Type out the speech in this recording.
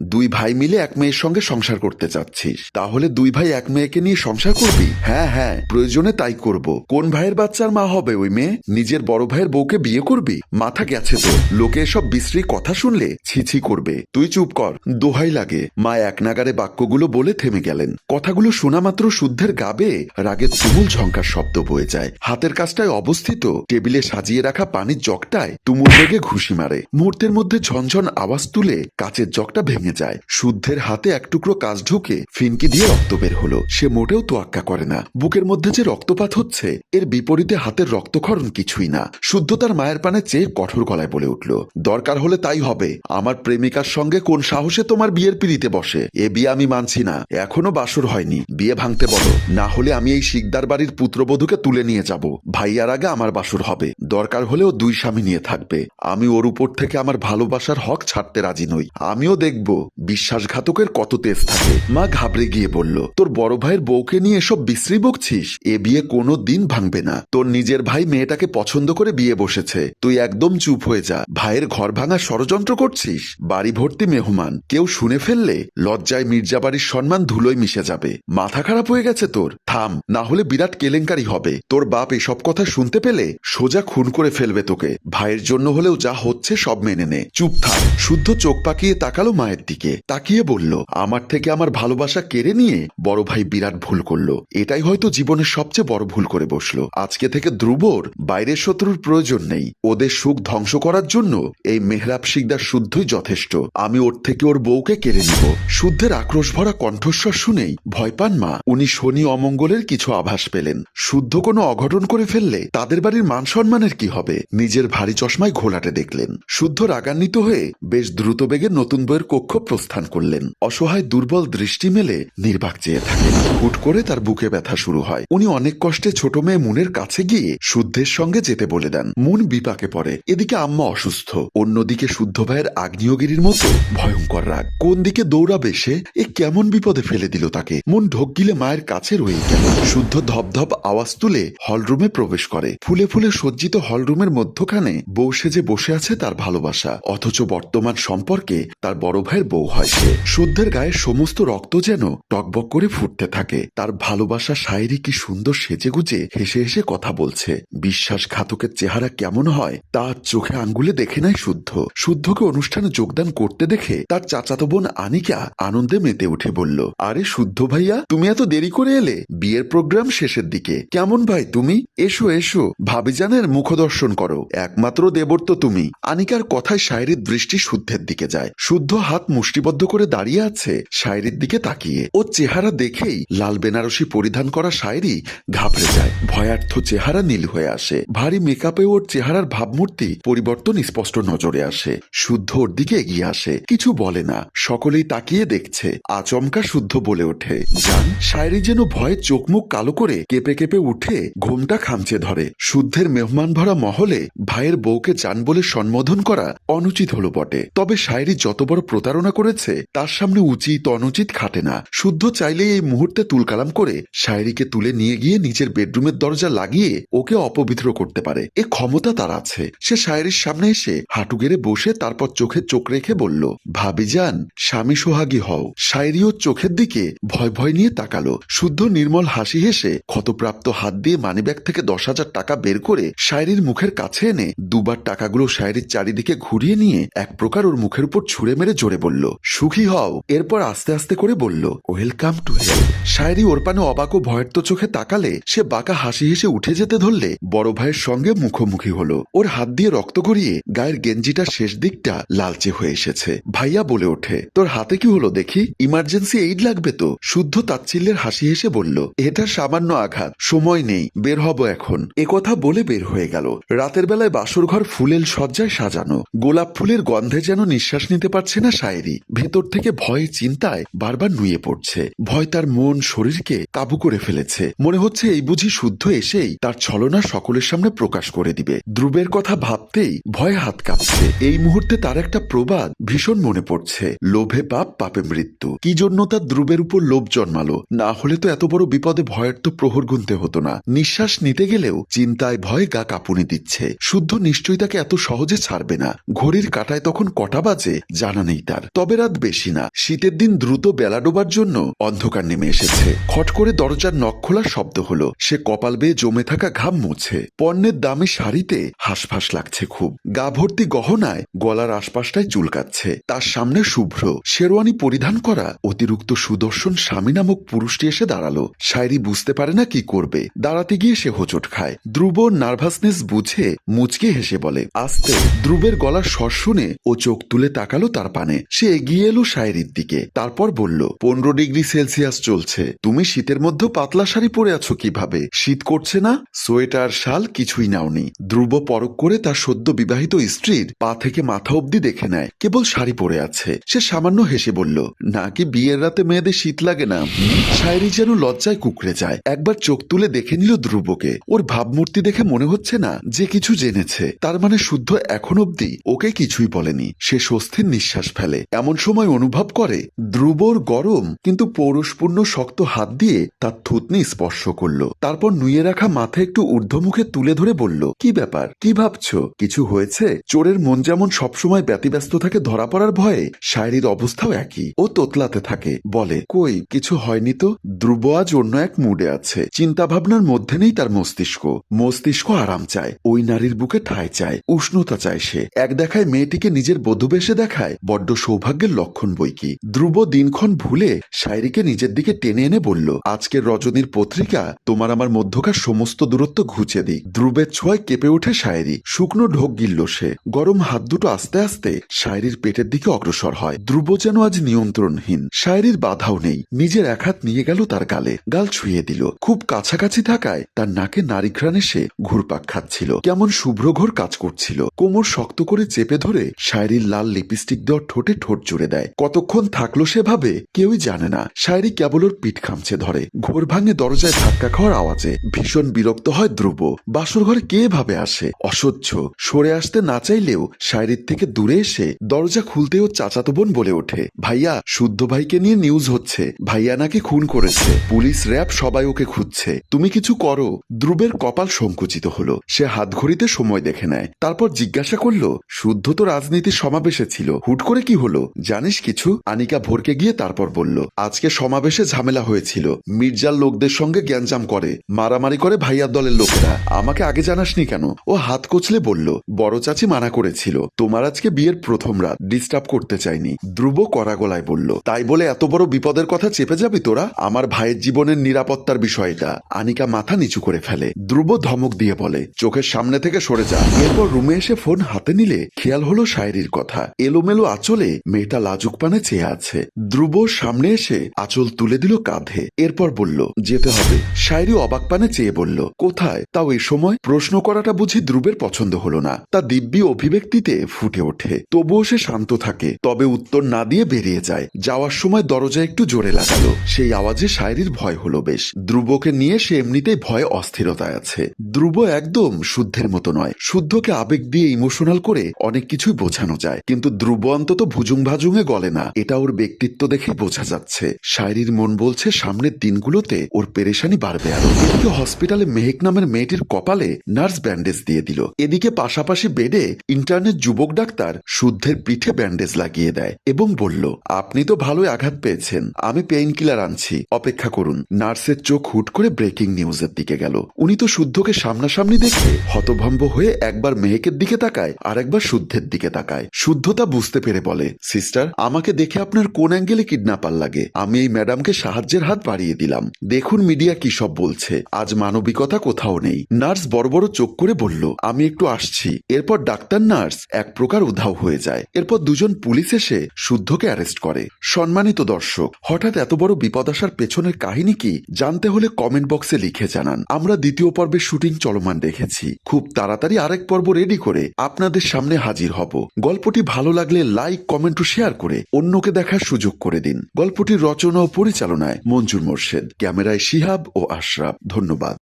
দুই ভাই মিলে এক মেয়ের সঙ্গে সংসার করতে চাচ্ছিস। তাহলে দুই ভাই এক মেয়েকে নিয়ে সংসার করবি? হ্যাঁ হ্যাঁ। প্রয়োজনে তাই করব। কোন ভাইয়ের বাচ্চার মা হবে ওই মেয়ে? নিজের বড় ভাইয়ের বউকে বিয়ে করবি? মাথা গেছে তো লোকে এসব বিশ্রী কথা শুনলে ছিছি করবে। তুই চুপ কর। দোহাই লাগে। মা এক নাগারে বাক্যগুলো বলে থেমে গেলেন। কথাগুলো শোনা মাত্র শুদ্ধের গাবে রাগের তুমুল ঝঙ্কার শব্দ বয়ে যায়। হাতের কাজটায় অবস্থিত। টেবিলে সাজিয়ে রাখা পানির জগটায় তুমুল বেগে ঘুষি মারে। মুহূর্তের মধ্যে ঝনঝন আওয়াজ তুলে কাচের জগটা ভেঙে যায়। শুদ্ধের হাতে এক টুকরো কাজ ঢুকে ফিনকি দিয়ে রক্ত বের হলো। সে মোটেও তোয়াক্কা করে না। বুকের মধ্যে যে রক্তপাত হচ্ছে, এর বিপরীতে হাতের রক্তক্ষরণ কিছুই না। শুদ্ধ তার মায়ের পানে চেয়ে কঠোর গলায় বলে উঠল, দরকার হলে তাই হবে। আমার প্রেমিকার সঙ্গে কোন সাহসে তোমার বিয়ের পিড়িতে বসে? এ বিয়ে আমি মানছি না। এখনও বাসর হয়নি। বিয়ে ভাঙতে বলো। না হলে আমি এই শিকদার বাড়ির পুত্রবধূকে তুলে নিয়ে যাব। ভাইয়ার আগে আমার বাসর হবে। দরকার হলেও দুই স্বামী নিয়ে থাকবে। আমি ওর উপর থেকে আমার ভালোবাসার হক ছাড়তে রাজি নই। আমিও দেখব বিশ্বাসঘাতকের কত তেজ থাকে? মা ঘাবড়ে গিয়ে বলল, তোর বড় ভাইয়ের বউকে নিয়ে এসব বিশ্রী বকছিস? এ বিয়ে কোনো দিন ভাঙবে না। তোর নিজের ভাই মেয়েটাকে পছন্দ করে বিয়ে বসেছে। তুই একদম চুপ হয়ে যা। ভাইয়ের ঘর ভাঙার ষড়যন্ত্র করছিস? বাড়ি ভর্তি মেহমান। কেউ শুনে ফেললে লজ্জায় মির্জা বাড়ির সম্মান ধুলোয় মিশে যাবে। মাথা খারাপ হয়ে গেছে তোর। থাম, না হলে বিরাট কেলেঙ্কারি হবে। তোর বাপ এসব কথা শুনতে পেলে সোজা খুন করে ফেলবে তোকে। ভাইয়ের জন্য হলেও যা হচ্ছে সব মেনে নে। চুপ থাক শুদ্ধ চোখ পাকিয়ে তাকালো মায়ের দিকে তাকিয়ে বলল, আমার থেকে আমার ভালোবাসা কেড়ে নিয়ে বড় ভাই বিরাট ভুল করল। এটাই হয়তো জীবনের সবচেয়ে বড় ভুল করে বসল। আজকে থেকে ধ্রুবর বাইরের শত্রুর প্রয়োজন নেই। ওদের সুখ ধ্বংস করার জন্য এই মেহরাব শিকদার শুদ্ধই যথেষ্ট। আমি ওর থেকে ওর বউকে কেড়ে নিব। শুদ্ধের আক্রোশ ভরা কণ্ঠস্বর শুনেই ভয় পান মা। উনি শনি অমঙ্গলের কিছু আভাস পেলেন। শুদ্ধ কোনো অঘটন করে ফেললে তাদের বাড়ির মান সম্মানের কি হবে? নিজের ভারী চশমায় ঘোলাটে দেখলেন। শুদ্ধ রাগান্বিত হয়ে বেশ দ্রুত বেগে নতুন বইয়ের কক্ষ প্রস্থান করলেন। অসহায় দুর্বল দৃষ্টি মেলে নির্বাক চেয়ে থাকেন। হুট করে তার বুকে ব্যথা শুরু হয়। উনি অনেক কষ্টে ছোট মেয়ে মুনের কাছে গিয়ে শুদ্ধের সঙ্গে যেতে বলে দেন। মুন বিপাকে পড়ে। এদিকে আম্মা অসুস্থ। অন্যদিকে শুদ্ধ ভাইয়ের আগ্নেয়গিরির মতো ভয়ঙ্কর রাগ। কোন দিকে দৌড়াবে সে? এ কেমন বিপদে ফেলে দিল তাকে? মন ঢোক গিলে মায়ের কাছে রয়ে গেল। শুদ্ধ ধপধপ আওয়াজ তুলে হলরুমে প্রবেশ করে। ফুলে ফুলে সজ্জিত হলরুমের মধ্যখানে বউ সেজে বসে আছে তার ভালোবাসা। অথচ বর্তমান সম্পর্কে তার বড় ভাইয়ের বউ হয় সে। শুদ্ধের গায়ের সমস্ত রক্ত যেন টকবক করে ফুটতে থাকে। তার ভালোবাসা শায়েরি কি সুন্দর সেজে গুজে হেসে হেসে কথা বলছে। বিশ্বাসঘাতকের চেহারা কেমন হয়, তা চোখে আঙ্গুলে দেখে নাই শুদ্ধ। শুদ্ধকে অনুষ্ঠানে যোগদান করতে দেখে তার চাচাতো বোন আনিকা আনন্দে মেতে উঠে বলল, আরে শুদ্ধ ভাইয়া, তুমি এত দেরি করে এলে? বিয়ের প্রোগ্রাম শেষের দিকে। কেমন ভাই তুমি? এসো এসো। ভাবিজানের মুখদর্শন করো। একমাত্র দেবর তো তুমি। আনিকার কথায় শায়েরির দৃষ্টি শুদ্ধের দিকে যায়। শুদ্ধ হাত মুষ্টিবদ্ধ করে দাঁড়িয়ে আছে শায়েরির দিকে তাকিয়ে। ও চেহারা দেখেই লাল বেনারসি পরিধান করা শায়েরি ঘাবড়ে যায়। ভয়ার্থ চেহারা নীল হয়ে আসে। ভারী মেকআপে ওর চেহারার ভাবমূর্তি পরিবর্তন স্পষ্ট নজরে আসে। শুদ্ধ ওর দিকে এগিয়ে আসে। কিছু বলে না। সকলেই তাকিয়ে দেখছে। আচমকা শুদ্ধ বলে ওঠে। জান, শায়েরি যেন ভয়ে চোখ মুখ কালো করে কেঁপে কেঁপে উঠে ঘুমটা খামচে ধরে। শুদ্ধের মেহমান ভরা মহলে ভাইয়ের বউকে জান বলে সম্বোধন করা অনুচিত হলো বটে। তবে শায়েরি যত বড় প্রতারণা করেছে, তার সামনে উচিত অনুচিত খাটে না। শুদ্ধ চাইলেই এই মুহূর্তে তুলকালাম করে শায়েরিকে তুলে নিয়ে গিয়ে নিজের বেডরুমের দরজা লাগিয়ে ওকে অপবিত্র করতে পারে। এ ক্ষমতা তার আছে। সে শায়েরির সামনে এসে হাঁটু গেড়ে বসে তারপর চোখে চোখ রেখে বলল, ভাবি যান, স্বামী সোহাগী হও। শায়েরি ওর চোখের দিকে ভয় ভয় নিয়ে তাকালো। শুদ্ধ নির্মল হাসি হেসে ক্ষতপ্রাপ্ত হাত দিয়ে মানিব্যাগ থেকে দশ হাজার টাকা বের করে শায়েরির মুখের কাছে এনে দুবার টাকাগুলো শায়েরির চারিদিকে ঘুরিয়ে নিয়ে এক প্রকার ওর মুখের উপর ছুঁড়ে মেরে জোরে বলল সুখী হও। এরপর আস্তে আস্তে করে বলল, ওয়েলকাম টু হেল শায়েরি ওর পানে অবাক ও ভয়ের চোখে তাকালে সে বাঁকা হাসি হেসে উঠে যেতে ধরলে বড় ভাইয়ের সঙ্গে মুখোমুখি হলো। ওর হাত দিয়ে রক্ত গড়িয়ে গায়ের গেঞ্জিটার শেষ দিকটা লালচে হয়ে এসেছে। ভাইয়া বলে ওঠে, তোর হাতে কি হলো দেখি? ইমার্জেন্সি এইড লাগবে তো? শুদ্ধ তাচ্ছিল্যের হাসি হেসে বলল এটা সামান্য আঘাত, সময় নেই, বের হব এখন। কথা বলে বের হয়ে গেল। রাতের বেলায় বাসর ঘর ফুলেল সজ্জায় সাজানো। গোলাপ ফুলের গন্ধে যেন নিঃশ্বাস নিতে পারছে না শায়েরি ভেতর থেকে ভয়ে চিন্তায় বারবার নুয়ে পড়ছে। ভয় তার মন, শরীরকে কাবু করে ফেলেছে। মনে হচ্ছে এই বুঝি শুদ্ধ এসেই তার ছলনা সকলের সামনে প্রকাশ করে দিবে। ধ্রুবের কথা ভাবতেই ভয় হাত কাঁপছে। এই মুহূর্তে তার একটা প্রবাদ ভীষণ মনে পড়ছে। লোভে পাপ, পাপে মৃত্যু। কি জন্য তার ধ্রুবের উপর লোভ জন্মালো? না হলে তো এত বড় বিপদে ভয়ের তো প্রহর গুনতে হতো না। নিঃশ্বাস নিতে গেলেও চিন্তায় ভয় গা কাঁপুনি দিচ্ছে। শুদ্ধ নিশ্চয়ই তাকে এত সহজে ছাড়বে না। ঘড়ির কাটায় তখন কটা বাজে জানা নেই তার। তবে রাত বেশি না। শীতের দিন দ্রুত বেলা ডোবার জন্য অন্ধকার নেমে এসেছে। খট করে দরজার নখ খোলার শব্দ হলো। সে কপাল বেয়ে জমে থাকা ঘাম মুছে। পণ্যের দামি শাড়িতে হাঁসফাঁস লাগছে খুব। গা ভর্তি গহনায় গলার আশপাশটায় চুলকাচ্ছে তার সামনে শুভ্র। শেরওয়ানি পরিধান করা অতিরিক্ত সুদর্শন স্বামী নামক পুরুষটি এসে দাঁড়াল। শায়রি বুঝতে পারে না কি করবে। দাঁড়াতে গিয়ে সে হোঁচট খায়। ধ্রুব নার্ভাসনেস বুঝে মুচকে হেসে বলে, আস্তে। ধ্রুবের গলার স্বর শুনে ও চোখ তুলে তাকালো তার পানে। সে এগিয়ে এলো শায়রির দিকে। তারপর বলল, পনেরো ডিগ্রি সেলসিয়াস চলছে। তুমি শীতের মধ্যে পাতলা শাড়ি পরে আছো কীভাবে? শীত করছে না? সোয়েটার, শাল কিছুই নাওনি। ধ্রুব পরক করে তার সদ্য বিবাহিত স্ত্রীর পা থেকে মাথা অব্দি দেখে নেয়। কেবল শাড়ি পরে আছে। সে সামান্য হেসে বলল নাকি বিয়ের রাতে মেয়েদের শীত লাগে না? শায়রি যেন লজ্জায় কুকড়ে যায়। একবার চোখ তুলে দেখে নিল ধ্রুবকে। ওর ভাবমূর্তি দেখে মনে হচ্ছে না যে কিছু জেনেছে। তার মানে শুদ্ধ এখন অব্দি ওকে কিছুই বলেনি। সে স্বস্তির নিঃশ্বাস ফেলে। এমন সময় অনুভব করে, ধ্রুবর গরম, কিন্তু পৌরুষপূর্ণ শক্ত হাত দিয়ে তার থুতনি স্পর্শ করল। তারপর নুয়ে রাখা মাথা একটু ঊর্ধ্বমুখে তুলে ধরে বলল, কি ব্যাপার? কি ভাবছ? কিছু হয়েছে? চোরের মন যেমন সবসময় ব্যতিব্যস্ত থাকে ধরা পড়ার ভয়ে, শায়রির অবস্থাও একই। ও তোতলাতে থাকে। বলে, কই, কিছু হয়নি তো? ধ্রুব আজ অন্য এক মুডে আছে। চিন্তা ভাবনার মধ্যে নেই তার মস্তিষ্ক। মস্তিষ্ক আরাম চায়। ওই নারীর বুকে ঠাঁই চায়। উষ্ণতা চায় সে। এক দেখায় মেয়েটিকে নিজের বধুবেশে দেখায়। বড্ড সৌভাগ্যের লক্ষণ বই কি? ধ্রুব দিনক্ষণ ভুলে শায়রিকে নিজের দিকে টেনে এনে বলল, আজকের রজনীর পত্রিকা তোমার আমার মধ্যকার সমস্ত দূরত্ব ঘুচে দিক। ধ্রুবের ছোঁয়ায় কেঁপে ওঠে শায়রি শুকনো ঢোক গিলল সে। গরম হাত দুটো আস্তে আস্তে শায়রির পেটের দিকে অগ্রসর হয়। ধ্রুব যেন আজ নিয়ন্ত্রণহীন। শায়রির বাধাও নেই। নিজের এক হাত নিয়ে গেল তার গালে। গাল ছুঁয়ে দিল। খুব কাছাকাছি থাকায় তার নাকে নারী ঘ্রাণে সে ঘুরপাক খাচ্ছিল। কেমন শুভ্র ঘোর কাজ করছিল। কোমর শক্ত করে চেপে ধরে শায়রির লাল লিপস্টিক দেওয়ার ঠোঁটে ঠোঁট জুড়ে দেয়। কতক্ষণ থাকল সে ভাবে কেউই জানে না। শায়রি কেবল ওর পিঠ খামছে ধরে। ঘোর ভাঙে দরজায় ধাক্কা খাওয়ার আওয়াজে ভীষণ বিরক্ত হয় ধ্রুব। বাসর ঘরে কে ভাবে আসে? অসহ্য। সরে আসতে না চাইলেও শায়রির থেকে দূরে এসে দরজা খুলতেও চাচাতো বোন বলে ওঠে। ভাইয়া, শুদ্ধ ভাইকে নিয়ে নিউজ হচ্ছে। ভাইয়া নাকি খুন করেছে। পুলিশ র্যাব সবাই ওকে খুঁজছে। তুমি কিছু করো। ধ্রুবের কপাল সংকুচিত হলো। সে হাত ঘড়িতে সময় দেখে নেয়। তারপর জিজ্ঞাসা করল, শুদ্ধ তো রাজনীতির সমাবেশে ছিল। হুট করে কি হলো? জানিস কিছু? আনিকা ভোরকে গিয়ে তারপর বলল, আজকে সমাবেশে ঝামেলা হয়েছিল। মির্জার লোকদের সঙ্গে গ্যাঞ্জাম করে, মারামারি করে ভাইয়ার দলের লোকেরা। আমাকে আগে জানাসনি কেন? ও হাত কচলে বলল, বড় চাচি মানা করেছিল। তোমার আজকে বিয়ের প্রথম রাত। ডিস্টার্ব করতে চাইনি। ধ্রুব কড়া গলায় বলল, তাই বলে এত বড় বিপদের কথা চেপে যাবি তোরা? আমার ভাইয়ের জীবনের নিরাপত্তার বিষয়টা। আনিকা মাথা নিচু করে ফেলে। ধ্রুব ধমক দিয়ে বলে, চোখের সামনে থেকে সরে যা। এরপর রুমে এসে ফোন হাতে নিলে খেয়াল হলো শায়রির কথা। এলোমেলো আঁচলে মেয়েটা লাজুক পানে চেয়ে আছে। ধ্রুব সামনে এসে আঁচল তুলে দিল কাঁধে। এরপর বলল, যেতে হবে। শায়রি অবাক পানে চেয়ে বলল, কোথায়? তাও এ সময়? প্রশ্ন করাটা বুঝি ধ্রুবের পছন্দ হলো না। তা দিব্যি অভিব্যক্তিতে ফুটে ওঠে। তবুও সে শান্ত থাকে। তবে উত্তর না দিয়ে বেরিয়ে যায়। যাওয়ার সময় দরজা একটু জোরে লাগালো। সেই আওয়াজে শায়রির ভয় হলো বেশ। ধ্রুবকে নিয়ে সে এমনিতেই ভয়ে অস্থিরতায় আছে। ধ্রুব একদম শুদ্ধের মতো নয়। শুদ্ধকে আবেগ দিয়ে ইমোশনাল করে অনেক কিছুই বোঝানো যায়। কিন্তু ধ্রুব অন্তত ভুজুং ভাজুঙে গলে না। এটা ওর ব্যক্তিত্ব দেখে বোঝা যাচ্ছে। শায়রির মন বলছে, সামনের দিনগুলোতে ওর পেরেশানি বাড়বে আরও। এদিকে হসপিটালে মেহেক নামের মেয়েটির কপালে নার্স ব্যান্ডেজ দিয়ে দিল। এদিকে পাশাপাশি বেডে ইন্টারনেট যুবক ডাক্তার শুদ্ধের পিঠে ব্যান্ডেজ লাগিয়ে দেয় এবং বলল, আপনি তো ভালোই আঘাত পেয়েছেন। আমি পেইন কিলার আনছি। অপেক্ষা করুন। নার্সের চোখ হুট করে ব্রেকিং নিউজের দিকে গেল। উনি তো শুদ্ধকে সামনাসামনি দেখে হতভম্ব হয়ে একবার মেহেকের দিকে তাকায় আর একবার শুদ্ধের দিকে তাকায়। শুদ্ধতা বুঝতে পেরে বলে সিস্টার আমাকে দেখে আপনার কোন অ্যাঙ্গেলে কিডন্যাপার লাগে? আমি এই ম্যাডামকে সাহায্যের হাত বাড়িয়ে দিলাম। দেখুন মিডিয়া কি সব বলছে। আজ মানবিকতা কোথাও নেই। নার্স বড় বড় চোখ করে বলল, আমি একটু আসছি। এরপর ডাক্তার নার্স এক প্রকার উধাও হয়ে যায়। এরপর দুজন পুলিশ এসে শুদ্ধকে অ্যারেস্ট করে। সম্মানিত দর্শক, হঠাৎ এত বড় বিপদ আসার পেছনের কাহিনী কি? জানতে হলে কমেন্ট বক্সে লিখে জানান। আমরা দ্বিতীয় পর্বের শুটিং চলমান রেখেছি খুব তাড়াতাড়ি আরেক পর্ব রেডি করে আপনাদের সামনে হাজির হব। গল্পটি ভালো লাগলে লাইক, কমেন্ট ও শেয়ার করে অন্যকে দেখার সুযোগ করে দিন। গল্পটির রচনা ও পরিচালনায় মঞ্জুর মোর্শেদ। ক্যামেরায় শিহাব ও আশরাফ। ধন্যবাদ।